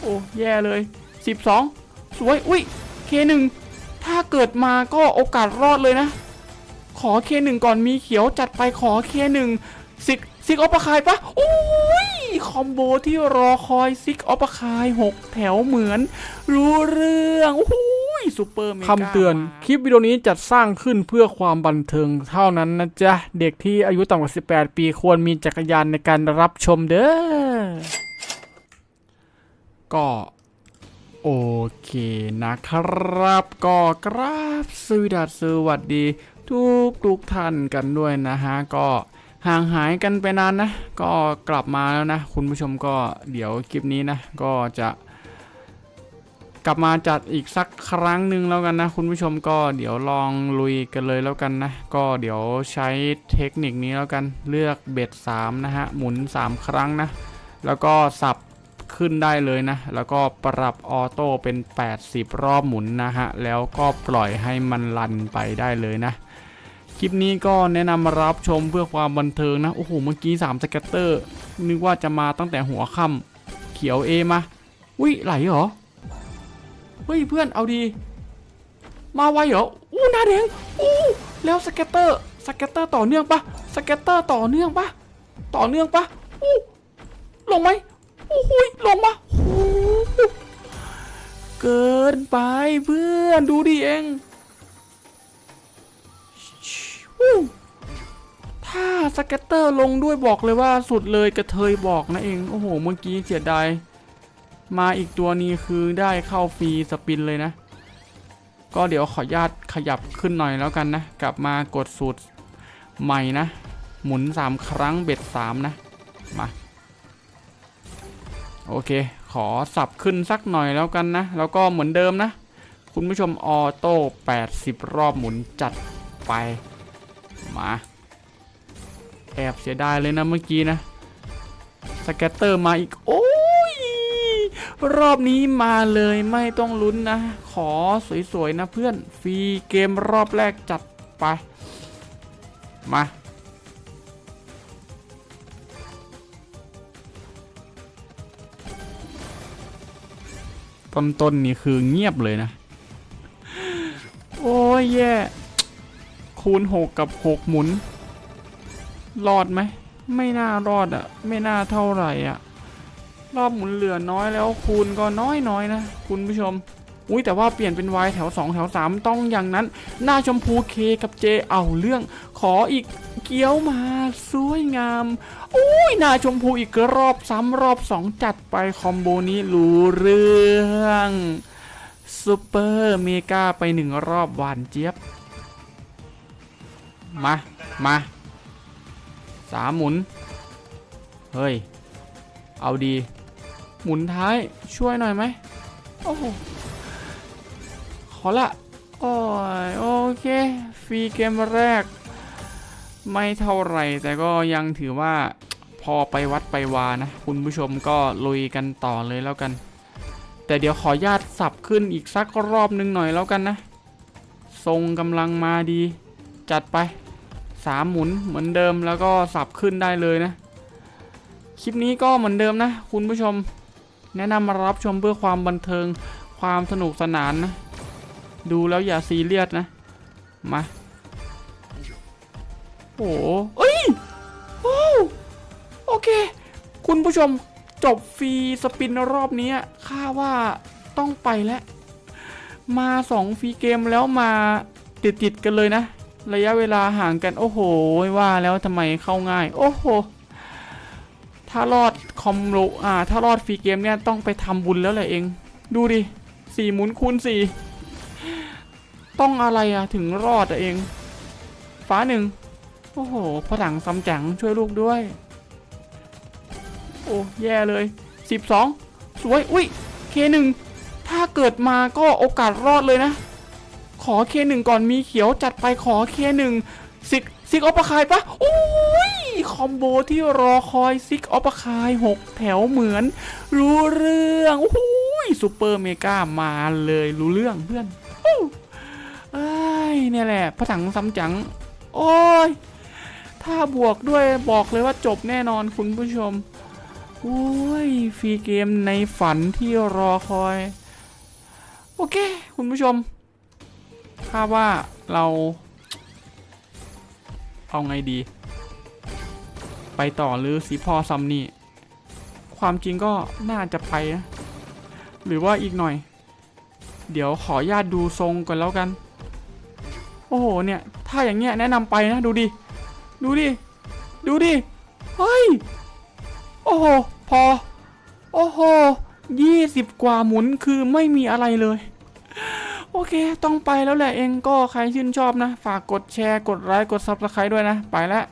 โอ้แย่เลย 12 สวย อุ้ย K1 ถ้าเกิดมาก็โอกาสรอดเลยนะ ขอ K1 ก่อนมีเขียวจัดไปขอ K1 ซิกซิกออปคายปะโอ้ยคอมโบที่รอคอยซิกออปคาย6แถวเหมือน รู้เรื่องโอ้ ซูเปอร์เมกาคำเตือน คลิปวิดีโอนี้จัดสร้างขึ้นเพื่อความบันเทิงเท่านั้นนะจ๊ะ เด็กที่อายุต่ำกว่า 18 ปีควรมีจักรยานในการรับชมเด้อ ก็โอเคนะครับ ก็กราบสวสดัสสวัสดี ทุกทุกท่านกันด้วยนะฮะ ก็ห่างหายกันไปนานนะ ก็กลับมาแล้วนะ คุณผู้ชมก็เดี๋ยวคลิปนี้นะ ก็จะ กลับมาจัดอีกสักครั้งหนึ่งแล้วกันนะ คุณผู้ชมก็เดี๋ยวลองลุยกันเลยแล้วกันนะ ก็เดี๋ยวใช้เทคนิคนี้แล้วกันเลือกเบ็ด3นะฮะหมุน 3 ครั้งนะ แล้วก็สับขึ้นได้เลยนะ แล้วก็ปรับออโต้เป็น 80 รอบหมุนนะฮะ แล้วก็ปล่อยให้มันลันไปได้เลยนะ คลิปนี้ก็แนะนำรับชมเพื่อความบันเทิงนะ โอ้โห เมื่อกี้ 3 สเก็ตเตอร์ นึกว่าจะมาตั้งแต่หัวค่ำเขียวเอมา อุ้ยไหลเหรอ เฮ้ยเพื่อนเอาดี มาไวเหรออู้หน้าแดงอู้แล้วสเก็ตเตอร์สเก็ตเตอร์ต่อเนื่องปะสเก็ตเตอร์ต่อเนื่องปะต่อเนื่องปะอู้ลงไหมโอ้โหยลงมาโอ้เกินไปเพื่อนดูดิเองอู้ถ้าสเก็ตเตอร์ลงด้วยบอกเลยว่าสุดเลยกระเทยบอกนะเอง โอ้โห เมื่อกี้เสียดาย มาอีกตัวนี้คือได้เข้าฟรีสปินเลยนะ ก็เดี๋ยวขออนุญาตขยับขึ้นหน่อยแล้วกันนะ กลับมากดสูตรใหม่นะ หมุน 3 ครั้งเบ็ด 3 นะ มา โอเค ขอสับขึ้นสักหน่อยแล้วกันนะ แล้วก็เหมือนเดิมนะ คุณผู้ชมออโต้ 80 รอบหมุนจัดไป มา แอบเสียดายเลยนะเมื่อกี้นะ สแกตเตอร์มาอีก โอ้ รอบนี้มาเลยไม่ต้องลุ้นนะ ขอสวยๆนะเพื่อน ฟรีเกมรอบแรกจัดไป มา ต้นๆนนี่คือเงียบเลยนะ โอ้ยแย่ คูณหกกับหกหมุน รอดไหม ไม่น่ารอดอะไม่น่าเท่าไหร่อะ รอบหมุนเหลือน้อยแล้วคูณก็น้อยน้อยๆนะ คุณผู้ชม อุ้ยแต่ว่าเปลี่ยนเป็น Y แถว 2 แถว 3 ต้องอย่างนั้น หน้าชมพูเคกับเจเอาเรื่อง ขออีกเกี้ยวมาสวยงามอุ้ยหน้าชมพูอีกรอบซ้ำรอบ 2 จัดไปคอมโบนี้รู้เรื่องซูเปอร์เมกาไปหนึ่งรอบหวานเจี๊ยบ มา มาสามหมุน เฮ้ย เอาดี หมุนท้ายช่วยหน่อยไหมโอ้โหขอละโอ้ยโอเคฟรีเกมแรก ไม่เท่าไหร่ แต่ก็ยังถือว่าพอไปวัดไปวานะ คุณผู้ชมก็ลุยกันต่อเลยแล้วกัน แต่เดี๋ยวขอญาตสับขึ้นอีกสักรอบหนึงหน่อยแล้วกันนะ ทรงกำลังมาดี จัดไปสามหมุนเหมือนเดิมแล้วก็สับขึ้นได้เลยนะ คลิปนี้ก็เหมือนเดิมนะ คุณผู้ชม แนะนำมารับชมเพื่อความบันเทิงความสนุกสนานนะ ดูแล้วอย่าซีเรียสนะ มา โอ้เอ้ยโอ้โอเค คุณผู้ชมจบฟรีสปินรอบนี้ค่าว่าต้องไปแล้ว มาสองฟรีเกมแล้วมาติดติดกันเลยนะ ระยะเวลาห่างกัน โอ้โห ว่าแล้วทำไมเข้าง่าย โอ้โห ถ้ารอดคอมโลอ่า ถ้ารอดฟรีเกมเนี่ยต้องไปทำบุญแล้วแหละเอง ดูดิสี่หมุนคูณสี่ต้องอะไรอะถึงรอดอะเอง ฟ้าหนึ่งโอ้โหพลังซัมจั๋งช่วยลูกด้วย โอ้แย่เลย 12 สวย อุ้ยเคหนึ่งถ้าเกิดมาก็โอกาสรอดเลยนะ ขอเคหนึ่งก่อนมีเขียวจัดไปขอเคหนึ่งซิก ซิกออปคายปะโอ้ยคอมโบที่รอคอยซิกออปคายหกแถวเหมือน รู้เรื่องโอ้ยซูเปอร์เมกามาเลยรู้เรื่องเพื่อนโอ้เอ้ยเนี่ยแหละพระถังซ้ำจัง โอ้ย ถ้าบวกด้วยบอกเลยว่าจบแน่นอนคุณผู้ชมโอ้ยฟรีเกมในฝันที่รอคอย โอเค คุณผู้ชมถ้าว่าเรา เอาไงดี ไปต่อหรือสีพอซัมนี่ ความจริงก็น่าจะไปนะหรือว่าอีกหน่อย เดี๋ยวขอญาตดูทรงก่อนแล้วกัน โอ้โหเนี่ย ถ้าอย่างเงี้ยแนะนำไปนะดูดิ ดูดิ ดูดิ เฮ้ย โอ้โห พอ โอ้โหยี่สิบกว่าหมุนคือไม่มีอะไรเลย โอเค ต้องไปแล้วแหละเองก็ใครชื่นชอบนะ ฝากกดแชร์ กดไลค์ กด Subscribe ด้วยนะ ไปแล้ว